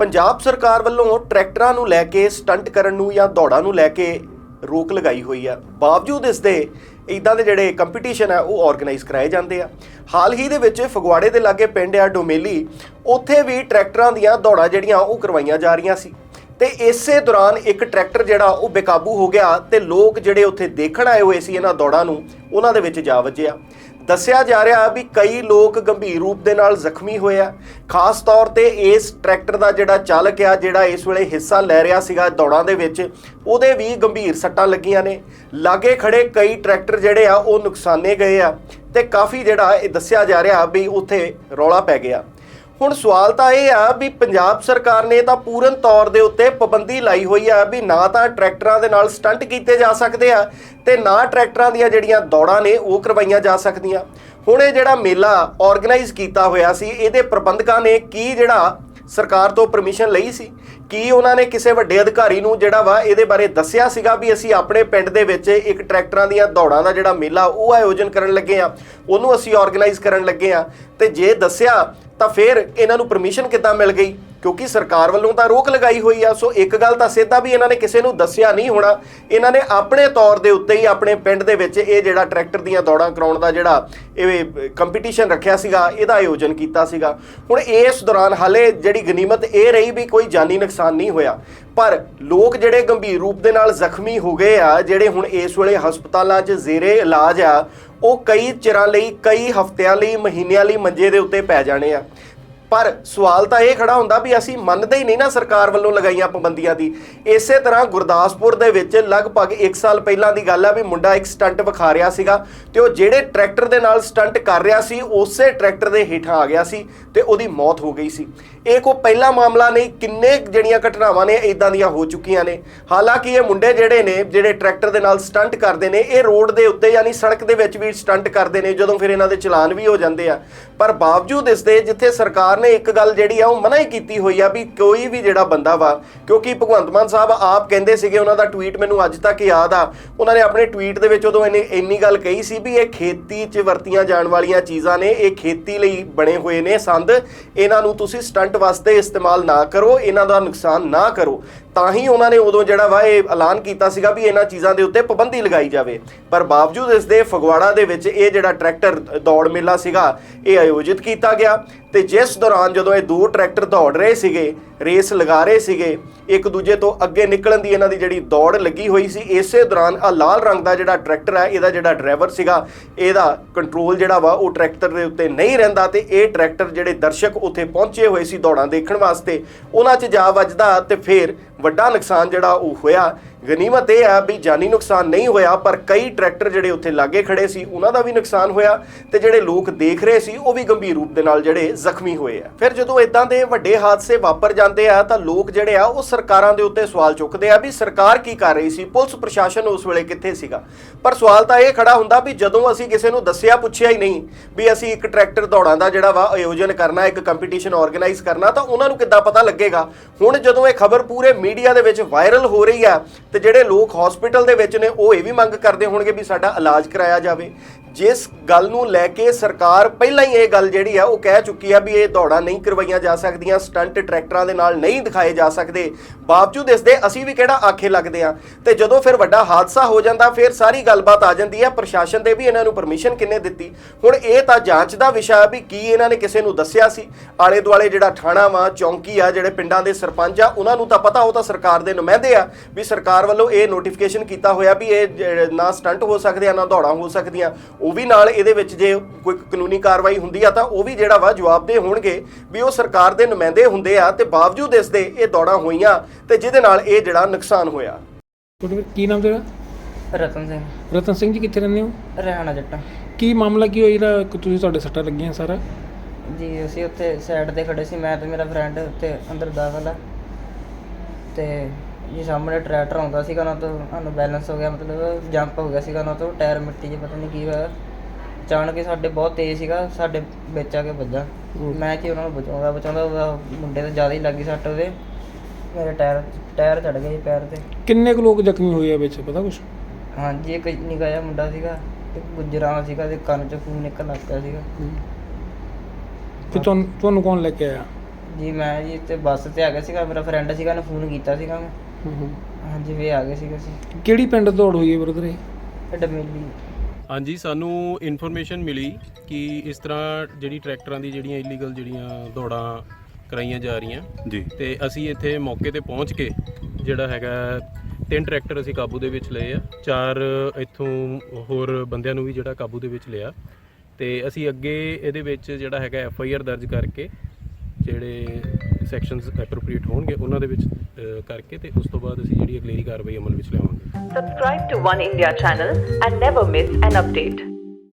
ਪੰਜਾਬ ਸਰਕਾਰ ਵੱਲੋਂ ਟਰੈਕਟਰਾਂ ਨੂੰ ਲੈ ਕੇ ਸਟੰਟ ਕਰਨ ਨੂੰ ਜਾਂ ਦੌੜਾਂ ਨੂੰ ਲੈ ਕੇ ਰੋਕ ਲਗਾਈ ਹੋਈ ਆ। ਬਾਵਜੂਦ ਇਸ ਦੇ ਇਦਾਂ ਦੇ ਜਿਹੜੇ ਕੰਪੀਟੀਸ਼ਨ ਆ, ਉਹ ਆਰਗੇਨਾਈਜ਼ ਕਰਾਏ ਜਾਂਦੇ ਆ। ਹਾਲ ਹੀ ਦੇ ਵਿੱਚ ਫਗਵਾੜੇ ਦੇ ਲਾਗੇ ਪਿੰਡ ਆ ਡੋਮੇਲੀ, ਉੱਥੇ ਵੀ ਟਰੈਕਟਰਾਂ ਦੀਆਂ ਦੌੜਾਂ ਜਿਹੜੀਆਂ ਉਹ ਕਰਵਾਈਆਂ ਜਾ ਰਹੀਆਂ ਸੀ। ਤੇ ਇਸੇ ਦੌਰਾਨ ਇੱਕ ਟਰੈਕਟਰ ਜਿਹੜਾ, ਉਹ ਬੇਕਾਬੂ ਹੋ ਗਿਆ ਤੇ ਲੋਕ ਜਿਹੜੇ ਉੱਥੇ ਦੇਖਣ ਆਏ ਹੋਏ ਸੀ ਇਹਨਾਂ ਦੌੜਾਂ ਨੂੰ, ਉਹਨਾਂ ਦੇ ਵਿੱਚ ਜਾ ਵੱਜਿਆ। ਦੱਸਿਆ ਜਾ ਰਿਹਾ ਵੀ ਕਈ ਲੋਕ ਗੰਭੀਰ ਰੂਪ ਦੇ ਨਾਲ ਜ਼ਖਮੀ ਹੋਏ ਆ। ਖਾਸ ਤੌਰ ਤੇ ਇਸ ਟਰੈਕਟਰ ਦਾ ਜਿਹੜਾ ਚਾਲਕ ਆ, ਜਿਹੜਾ ਇਸ ਵੇਲੇ ਹਿੱਸਾ ਲੈ ਰਿਹਾ ਸੀਗਾ ਦੌੜਾਂ ਦੇ ਵਿੱਚ, ਉਹਦੇ ਵੀ ਗੰਭੀਰ ਸੱਟਾਂ ਲੱਗੀਆਂ ਨੇ। ਲਾਗੇ ਖੜੇ ਕਈ ਟਰੈਕਟਰ ਜਿਹੜੇ ਆ, ਉਹ ਨੁਕਸਾਨੇ ਗਏ ਆ ਤੇ ਕਾਫੀ ਜਿਹੜਾ ਇਹ ਦੱਸਿਆ ਜਾ ਰਿਹਾ ਵੀ ਉੱਥੇ ਰੌਲਾ ਪੈ ਗਿਆ। ਹੁਣ ਸਵਾਲ ਤਾਂ ਇਹ ਆ ਵੀ ਪੰਜਾਬ ਸਰਕਾਰ ਨੇ ਤਾਂ ਪੂਰਨ ਤੌਰ ਦੇ ਉੱਤੇ ਪਾਬੰਦੀ ਲਾਈ ਹੋਈ ਆ ਵੀ ਨਾ ਤਾਂ ਟਰੈਕਟਰਾਂ ਦੇ ਨਾਲ ਸਟੰਟ ਕੀਤੇ ਜਾ ਸਕਦੇ ਆ ਤੇ ਨਾ ਟਰੈਕਟਰਾਂ ਦੀਆਂ ਜਿਹੜੀਆਂ ਦੌੜਾਂ ਨੇ ਉਹ ਕਰਵਾਈਆਂ ਜਾ ਸਕਦੀਆਂ। ਹੁਣ ਇਹ ਜਿਹੜਾ ਮੇਲਾ ਆਰਗੇਨਾਈਜ਼ ਕੀਤਾ ਹੋਇਆ ਸੀ, ਇਹਦੇ ਪ੍ਰਬੰਧਕਾਂ ਨੇ ਕੀ ਜਿਹੜਾ ਸਰਕਾਰ ਤੋਂ ਪਰਮਿਸ਼ਨ ਲਈ ਸੀ? ਕੀ ਉਹਨਾਂ ਨੇ ਕਿਸੇ ਵੱਡੇ ਅਧਿਕਾਰੀ ਨੂੰ ਜਿਹੜਾ ਵਾ ਇਹਦੇ ਬਾਰੇ ਦੱਸਿਆ ਸੀਗਾ ਵੀ ਅਸੀਂ ਆਪਣੇ ਪਿੰਡ ਦੇ ਵਿੱਚ ਇੱਕ ਟਰੈਕਟਰਾਂ ਦੀਆਂ ਦੌੜਾਂ ਦਾ ਜਿਹੜਾ ਮੇਲਾ ਉਹ ਆਯੋਜਨ ਕਰਨ ਲੱਗੇ ਆ, ਉਹਨੂੰ ਅਸੀਂ ਆਰਗੇਨਾਈਜ਼ ਕਰਨ ਲੱਗੇ ਆ? ਤੇ ਜੇ ਦੱਸਿਆ ਤਾਂ ਫਿਰ ਇਹਨਾਂ ਨੂੰ ਪਰਮਿਸ਼ਨ ਕਿੱਦਾਂ ਮਿਲ ਗਈ? ਕਿਉਂਕਿ ਸਰਕਾਰ ਵੱਲੋਂ ਤਾਂ ਰੋਕ ਲਗਾਈ ਹੋਈ ਆ। ਸੋ ਇੱਕ ਗੱਲ ਤਾਂ ਸਿੱਧਾ ਵੀ ਇਹਨਾਂ ਨੇ ਕਿਸੇ ਨੂੰ ਦੱਸਿਆ ਨਹੀਂ ਹੋਣਾ। ਇਹਨਾਂ ਨੇ ਆਪਣੇ ਤੌਰ ਦੇ ਉੱਤੇ ਹੀ ਆਪਣੇ ਪਿੰਡ ਦੇ ਵਿੱਚ ਇਹ ਜਿਹੜਾ ਟਰੈਕਟਰ ਦੀਆਂ ਦੌੜਾਂ ਕਰਾਉਣ ਦਾ ਜਿਹੜਾ ਇਹ ਕੰਪੀਟੀਸ਼ਨ ਰੱਖਿਆ ਸੀਗਾ, ਇਹਦਾ ਆਯੋਜਨ ਕੀਤਾ ਸੀਗਾ। ਹੁਣ ਇਸ ਦੌਰਾਨ ਹਾਲੇ ਜਿਹੜੀ ਗਨੀਮਤ ਇਹ ਰਹੀ ਵੀ ਕੋਈ ਜਾਨੀ ਨੁਕਸਾਨ ਨਹੀਂ ਹੋਇਆ। ਪਰ ਲੋਕ ਜਿਹੜੇ ਗੰਭੀਰ ਰੂਪ ਦੇ ਨਾਲ ਜ਼ਖਮੀ ਹੋ ਗਏ ਆ, ਜਿਹੜੇ ਹੁਣ ਇਸ ਵੇਲੇ ਹਸਪਤਾਲਾਂ 'ਚ ਜ਼ੇਰੇ ਇਲਾਜ ਆ, ਉਹ ਕਈ ਚਿਰਾਂ ਲਈ, ਕਈ ਹਫ਼ਤਿਆਂ ਲਈ, ਮਹੀਨਿਆਂ ਲਈ ਮੰਜੇ ਦੇ ਉੱਤੇ ਪੈ ਜਾਣੇ ਆ। ਪਰ ਸਵਾਲ ਤਾਂ ਇਹ ਖੜਾ ਹੁੰਦਾ ਵੀ ਅਸੀਂ ਮੰਨਦੇ ਹੀ ਨਹੀਂ ਨਾ ਸਰਕਾਰ ਵੱਲੋਂ ਲਗਾਈਆਂ ਪਾਬੰਦੀਆਂ ਦੀ। ਇਸੇ ਤਰ੍ਹਾਂ ਗੁਰਦਾਸਪੁਰ ਦੇ ਵਿੱਚ ਲਗਭਗ 1 ਸਾਲ ਪਹਿਲਾਂ ਦੀ ਗੱਲ ਆ ਵੀ ਮੁੰਡਾ ਇੱਕ ਸਟੰਟ ਵਿਖਾ ਰਿਹਾ ਸੀਗਾ ਤੇ ਉਹ ਜਿਹੜੇ ਟਰੈਕਟਰ ਦੇ ਨਾਲ ਸਟੰਟ ਕਰ ਰਿਹਾ ਸੀ, ਉਸੇ ਟਰੈਕਟਰ ਦੇ ਹੇਠਾਂ ਆ ਗਿਆ ਸੀ ਤੇ ਉਹਦੀ ਮੌਤ ਹੋ ਗਈ ਸੀ। ਇਹ ਕੋ ਪਹਿਲਾ ਮਾਮਲਾ ਨਹੀਂ, ਕਿੰਨੇ ਜਿਹੜੀਆਂ ਘਟਨਾਵਾਂ ਨੇ ਇਦਾਂ ਦੀਆਂ ਹੋ ਚੁੱਕੀਆਂ ਨੇ। ਹਾਲਾਂਕਿ ਇਹ ਮੁੰਡੇ ਜਿਹੜੇ ਨੇ, ਜਿਹੜੇ ਟਰੈਕਟਰ ਦੇ ਨਾਲ ਸਟੰਟ ਕਰਦੇ ਨੇ, ਇਹ ਰੋਡ ਦੇ ਉੱਤੇ ਯਾਨੀ ਸੜਕ ਦੇ ਵਿੱਚ ਵੀ ਸਟੰਟ ਕਰਦੇ ਨੇ, ਜਦੋਂ ਫਿਰ ਇਹਨਾਂ ਦੇ ਚਲਾਨ ਵੀ ਹੋ ਜਾਂਦੇ ਆ। ਪਰ ਬਾਵਜੂਦ ਇਸ ਦੇ, ਜਿੱਥੇ ਸਰਕਾਰ ਨੇ ਇੱਕ ਗੱਲ ਜਿਹੜੀ ਆ ਉਹ ਮਨਾ ਹੀ ਕੀਤੀ ਹੋਈ ਆ ਵੀ ਕੋਈ ਵੀ ਜਿਹੜਾ ਬੰਦਾ ਵਾ, ਕਿਉਂਕਿ ਭਗਵੰਤ ਮਾਨ ਸਾਹਿਬ ਆਪ ਕਹਿੰਦੇ ਸੀਗੇ, ਉਹਨਾਂ ਦਾ ਟਵੀਟ ਮੈਨੂੰ ਅੱਜ ਤੱਕ ਯਾਦ ਆ। ਉਹਨਾਂ ਨੇ ਆਪਣੇ ਟਵੀਟ ਦੇ ਵਿੱਚ ਉਦੋਂ ਇੰਨੀ ਇੰਨੀ ਗੱਲ ਕਹੀ ਸੀ ਵੀ ਇਹ ਖੇਤੀ 'ਚ ਵਰਤੀਆਂ ਜਾਣ ਵਾਲੀਆਂ ਚੀਜ਼ਾਂ ਨੇ, ਇਹ ਖੇਤੀ ਲਈ ਬਣੇ ਹੋਏ ਨੇ ਸੰਦ। ਇਹਨਾਂ ਨੂੰ ਤੁਸੀਂ ਸਟੰਟ ਵਾਸਤੇ ਇਸਤੇਮਾਲ ਨਾ ਕਰੋ, ਇਹਨਾਂ ਦਾ ਨੁਕਸਾਨ ਨਾ ਕਰੋ। ਤਾਂ ਹੀ ਉਹਨਾਂ ਨੇ ਉਦੋਂ ਜਿਹੜਾ ਵਾ ਇਹ ਐਲਾਨ ਕੀਤਾ ਸੀਗਾ ਵੀ ਇਹਨਾਂ ਚੀਜ਼ਾਂ ਦੇ ਉੱਤੇ ਪਾਬੰਦੀ ਲਗਾਈ ਜਾਵੇ। ਪਰ ਬਾਵਜੂਦ ਇਸ ਦੇ ਫਗਵਾੜਾ ਦੇ ਵਿੱਚ ਇਹ ਜਿਹੜਾ ਟਰੈਕਟਰ ਦੌੜ ਮੇਲਾ ਸੀਗਾ, ਇਹ ਆਯੋਜਿਤ ਕੀਤਾ ਗਿਆ। ਤੇ ਜਿਸ ਦੌਰਾਨ ਜਦੋਂ ਇਹ ਦੋ ਟਰੈਕਟਰ ਦੌੜ ਰਹੇ ਸੀਗੇ, ਰੇਸ ਲਗਾ ਰਹੇ ਸੀਗੇ, ਇੱਕ ਦੂਜੇ ਤੋਂ ਅੱਗੇ ਨਿਕਲਣ ਦੀ ਇਹਨਾਂ ਦੀ ਜਿਹੜੀ ਦੌੜ ਲੱਗੀ ਹੋਈ ਸੀ, ਇਸੇ ਦੌਰਾਨ ਆ ਲਾਲ ਰੰਗ ਦਾ ਜਿਹੜਾ ਟਰੈਕਟਰ ਹੈ ਇਹਦਾ ਜਿਹੜਾ ਡਰਾਈਵਰ ਸੀਗਾ, ਇਹਦਾ ਕੰਟਰੋਲ ਜਿਹੜਾ ਵਾ ਉਹ ਟਰੈਕਟਰ ਦੇ ਉੱਤੇ ਨਹੀਂ ਰਹਿੰਦਾ ਤੇ ਇਹ ਟਰੈਕਟਰ ਜਿਹੜੇ ਦਰਸ਼ਕ ਉੱਥੇ ਪਹੁੰਚੇ ਹੋਏ ਸੀ ਦੌੜਾਂ ਦੇਖਣ ਵਾਸਤੇ, ਉਹਨਾਂ 'ਚ ਜਾ ਵੱਜਦਾ ਤੇ ਫਿਰ ਵੱਡਾ ਨੁਕਸਾਨ ਜਿਹੜਾ ਉਹ ਹੋਇਆ ਗਨੀਮਤ ਇਹ ਆ ਵੀ ਜਾਨੀ ਨੁਕਸਾਨ ਨਹੀਂ ਹੋਇਆ, ਪਰ ਕਈ ਟਰੈਕਟਰ ਜਿਹੜੇ ਉੱਥੇ ਲਾਗੇ ਖੜੇ ਸੀ, ਉਹਨਾਂ ਦਾ ਵੀ ਨੁਕਸਾਨ ਹੋਇਆ ਤੇ ਜਿਹੜੇ ਲੋਕ ਦੇਖ ਰਹੇ ਸੀ, ਉਹ ਵੀ ਗੰਭੀਰ ਰੂਪ ਦੇ ਨਾਲ ਜਿਹੜੇ ਜ਼ਖਮੀ ਹੋਏ ਆ। ਫਿਰ ਜਦੋਂ ਇਦਾਂ ਦੇ ਵੱਡੇ ਹਾਦਸੇ ਵਾਪਰ ਜਾਂਦੇ ਆ, ਤਾਂ ਲੋਕ ਜਿਹੜੇ ਆ, ਉਹ ਸਰਕਾਰਾਂ ਦੇ ਉੱਤੇ ਸਵਾਲ ਚੁੱਕਦੇ ਆ ਵੀ ਸਰਕਾਰ ਕੀ ਕਰ ਰਹੀ ਸੀ, ਪੁਲਿਸ ਪ੍ਰਸ਼ਾਸਨ ਉਸ ਵੇਲੇ ਕਿੱਥੇ ਸੀਗਾ? ਪਰ ਸਵਾਲ ਤਾਂ ਇਹ ਖੜਾ ਹੁੰਦਾ ਵੀ ਜਦੋਂ ਅਸੀਂ ਕਿਸੇ ਨੂੰ ਦੱਸਿਆ, ਪੁੱਛਿਆ ਹੀ ਨਹੀਂ ਵੀ ਅਸੀਂ ਇੱਕ ਟਰੈਕਟਰ ਦੌੜਾਂ ਦਾ ਜਿਹੜਾ ਵਾ ਆਯੋਜਨ ਕਰਨਾ, ਇੱਕ ਕੰਪੀਟੀਸ਼ਨ ਆਰਗੇਨਾਈਜ਼ ਕਰਨਾ, ਤਾਂ ਉਹਨਾਂ ਨੂੰ ਕਿੱਦਾਂ ਪਤਾ ਲੱਗੇਗਾ? ਹੁਣ ਜਦੋਂ ਇਹ ਖਬਰ ਪੂਰੇ ਮੀਡੀਆ ਦੇ ਵਿੱਚ ਵਾਇਰਲ ਹੋ ਰਹੀ ਆ ਤੇ ਜਿਹੜੇ ਲੋਕ ਹਸਪੀਟਲ ਦੇ ਵਿੱਚ ਨੇ, ਉਹ ਇਹ ਵੀ ਮੰਗ ਕਰਦੇ ਹੋਣਗੇ ਵੀ ਸਾਡਾ ਇਲਾਜ ਕਰਾਇਆ ਜਾਵੇ। ਜਿਸ ਗੱਲ ਨੂੰ ਲੈ ਕੇ ਸਰਕਾਰ ਪਹਿਲਾਂ ਹੀ ਇਹ ਗੱਲ ਜਿਹੜੀ ਆ, ਉਹ ਕਹਿ ਚੁੱਕੀ ਆ ਵੀ ਇਹ ਦੌੜਾਂ ਨਹੀਂ ਕਰਵਾਈਆਂ ਜਾ ਸਕਦੀਆਂ, ਸਟੰਟ ਟਰੈਕਟਰਾਂ ਦੇ ਨਾਲ ਨਹੀਂ ਦਿਖਾਏ ਜਾ ਸਕਦੇ। ਬਾਵਜੂਦ ਇਸ ਦੇ ਅਸੀਂ ਵੀ ਕਿਹੜਾ ਆਖੇ ਲੱਗਦੇ ਆ। ਤੇ ਜਦੋਂ ਫਿਰ ਵੱਡਾ ਹਾਦਸਾ ਹੋ ਜਾਂਦਾ, ਫਿਰ ਸਾਰੀ ਗੱਲਬਾਤ ਆ ਜਾਂਦੀ ਆ। ਪ੍ਰਸ਼ਾਸਨ ਦੇ ਵੀ ਇਹਨਾਂ ਨੂੰ ਪਰਮਿਸ਼ਨ ਕਿੰਨੇ ਦਿੱਤੀ? ਹੁਣ ਇਹ ਤਾਂ ਜਾਂਚ ਦਾ ਵਿਸ਼ਾ ਵੀ ਕੀ ਇਹਨਾਂ ਨੇ ਕਿਸੇ ਨੂੰ ਦੱਸਿਆ ਸੀ। ਆਲੇ ਦੁਆਲੇ ਜਿਹੜਾ ਥਾਣਾ ਵਾ, ਚੌਂਕੀ ਆ, ਜਿਹੜੇ ਪਿੰਡਾਂ ਦੇ ਸਰਪੰਚ ਆ, ਉਹਨਾਂ ਨੂੰ ਤਾਂ ਪਤਾ, ਉਹ ਤਾਂ ਸਰਕਾਰ ਦੇ ਨੁਮਾਇੰਦੇ ਆ ਵੀ ਸਰਕਾਰ ਵੱਲੋਂ ਇਹ ਨੋਟੀਫਿਕੇਸ਼ਨ ਕੀਤਾ ਹੋਇਆ ਵੀ ਇਹ ਨਾ ਸਟੰਟ ਹੋ ਸਕਦੇ ਆ ਨਾ ਦੌੜਾਂ ਹੋ ਸਕਦੀਆਂ ਉਹ ਵੀ ਨਾਲ ਇਹਦੇ ਵਿੱਚ ਜੇ ਕੋਈ ਕਾਨੂੰਨੀ ਕਾਰਵਾਈ ਹੁੰਦੀ ਆ ਤਾਂ ਉਹ ਵੀ ਜਿਹੜਾ ਵਾ ਜਵਾਬਦੇਹ ਹੋਣਗੇ ਵੀ ਉਹ ਸਰਕਾਰ ਦੇ ਨੁਮਾਇੰਦੇ ਹੁੰਦੇ ਆ ਤੇ ਬਾਵਜੂਦ ਇਸ ਦੇ ਇਹ ਦੌੜਾਂ ਹੋਈਆਂ ਤੇ ਜਿਹਦੇ ਨਾਲ ਇਹ ਜਿਹੜਾ ਨੁਕਸਾਨ ਹੋਇਆ। ਤੁਹਾਡੇ ਵੀਰ ਕੀ ਨਾਮ ਤੇਰਾ? ਰਤਨ ਸਿੰਘ। ਰਤਨ ਸਿੰਘ ਜੀ ਕਿੱਥੇ ਰਹਿੰਦੇ ਹੋ? ਰਹਿਣਾ ਜੱਟਾਂ। ਕੀ ਮਾਮਲਾ ਕੀ ਹੋਇਆ ਜਿਹੜਾ ਕਿ ਤੁਸੀਂ ਤੁਹਾਡੇ ਸੱਟਾਂ ਲੱਗੀਆਂ ਸਾਰਾ? ਜੀ ਅਸੀਂ ਉੱਥੇ ਸਾਈਡ ਤੇ ਖੜੇ ਸੀ ਮੈਂ ਤੇ ਮੇਰਾ ਫਰੈਂਡ ਉੱਥੇ ਅੰਦਰ ਦਾਖਲ ਆ। ਤੇ ਜੀ ਸਾਹਮਣੇ ਟਰੈਕਟਰ ਆਉਂਦਾ ਸੀਗਾ ਉਹਨਾਂ ਤੋਂ ਸਾਨੂੰ ਬੈਲੈਂਸ ਹੋ ਗਿਆ ਮਤਲਬ ਜੰਪ ਹੋ ਗਿਆ ਸੀਗਾ ਉਹਨਾਂ ਤੋਂ ਟਾਇਰ ਮਿੱਟੀ 'ਚ ਪਤਾ ਨਹੀਂ ਕੀ ਹੋਇਆ। ਅਚਾਨਕ ਹੀ ਸਾਡੇ ਬਹੁਤ ਤੇਜ਼ ਸੀਗਾ ਸਾਡੇ ਵਿੱਚ ਆ ਕੇ ਵੱਜਾ। ਮੈਂ ਕਿ ਉਹਨਾਂ ਨੂੰ ਬਚਾਉਂਦਾ ਬਚਾਉਂਦਾ ਉਹਦਾ ਮੁੰਡੇ ਤੇ ਜ਼ਿਆਦਾ ਹੀ ਲੱਗੀ ਸੱਟ ਉਹਦੇ। ਮੇਰੇ ਟਾਇਰ ਟਾਇਰ ਚੜ ਗਿਆ ਜੀ ਪੈਰ ਤੇ। ਕਿੰਨੇ ਕੁ ਲੋਕ ਜ਼ਖਮੀ ਹੋਏ ਆ ਵਿੱਚ ਪਤਾ ਕੁਛ? ਹਾਂਜੀ ਇੱਕ ਨਿੱਕਾ ਜਿਹਾ ਮੁੰਡਾ ਸੀਗਾ ਤੇ ਗੁਜਰਾਂ ਸੀਗਾ ਤੇ ਕੰਨ 'ਚ ਖੂਨ ਨਿਕਲ ਲੱਗ ਪਿਆ ਸੀਗਾ। ਫਿਰ ਤੁਹਾਨੂੰ ਤੁਹਾਨੂੰ ਕੌਣ ਲੈ ਕੇ ਆਇਆ? ਜੀ ਮੈਂ ਜੀ ਤੇ ਬੱਸ ਤੇ ਆ ਗਿਆ ਸੀਗਾ ਮੇਰਾ ਫਰੈਂਡ ਸੀਗਾ ਉਹਨੇ ਫੋਨ ਕੀਤਾ ਸੀਗਾ। ਮੈਂ ਹਾਂਜੀ ਵੀ ਆ ਗਏ ਸੀਗੇ ਅਸੀਂ। ਕਿਹੜੀ ਪਿੰਡ ਦੌੜ ਹੋਈ ਹੈ ਬ੍ਰਦਰ ਇਹ? ਇਹ ਡਮੇਲੀ ਹਾਂਜੀ ਸਾਨੂੰ ਇਨਫੋਰਮੇਸ਼ਨ ਮਿਲੀ ਕਿ ਇਸ ਤਰ੍ਹਾਂ ਜਿਹੜੀ ਟਰੈਕਟਰਾਂ ਦੀ ਜਿਹੜੀਆਂ ਇਲੀਗਲ ਜਿਹੜੀਆਂ ਦੌੜਾਂ ਕਰਾਈਆਂ ਜਾ ਰਹੀਆਂ। ਜੀ। ਤੇ ਅਸੀਂ ਇੱਥੇ ਮੌਕੇ ਤੇ ਪਹੁੰਚ ਕੇ ਜਿਹੜਾ ਹੈਗਾ ਤਿੰਨ ਟਰੈਕਟਰ ਅਸੀਂ ਕਾਬੂ ਦੇ ਵਿੱਚ ਲਏ ਆ। ਚਾਰ ਇੱਥੋਂ ਹੋਰ ਬੰਦਿਆਂ ਨੂੰ ਵੀ ਜਿਹੜਾ ਕਾਬੂ ਦੇ ਵਿੱਚ ਲਿਆ। ਤੇ ਅਸੀਂ ਅੱਗੇ ਇਹਦੇ ਵਿੱਚ ਜਿਹੜਾ ਹੈਗਾ ਐਫ ਆਈ ਆਰ ਦਰਜ ਕਰਕੇ ਜਿਹੜੇ ਸੈਕਸ਼ਨਸ ਐਪਰੋਪ੍ਰੀਏਟ ਹੋਣਗੇ ਉਹਨਾਂ ਦੇ ਵਿੱਚ ਕਰਕੇ ਤੇ ਉਸ ਤੋਂ ਬਾਅਦ ਅਸੀਂ ਜਿਹੜੀ ਅਗਲੇਰੀ ਕਾਰਵਾਈ ਅਮਲ ਵਿੱਚ ਲਿਆਵਾਂਗੇ Subscribe to One India channel and never miss an update.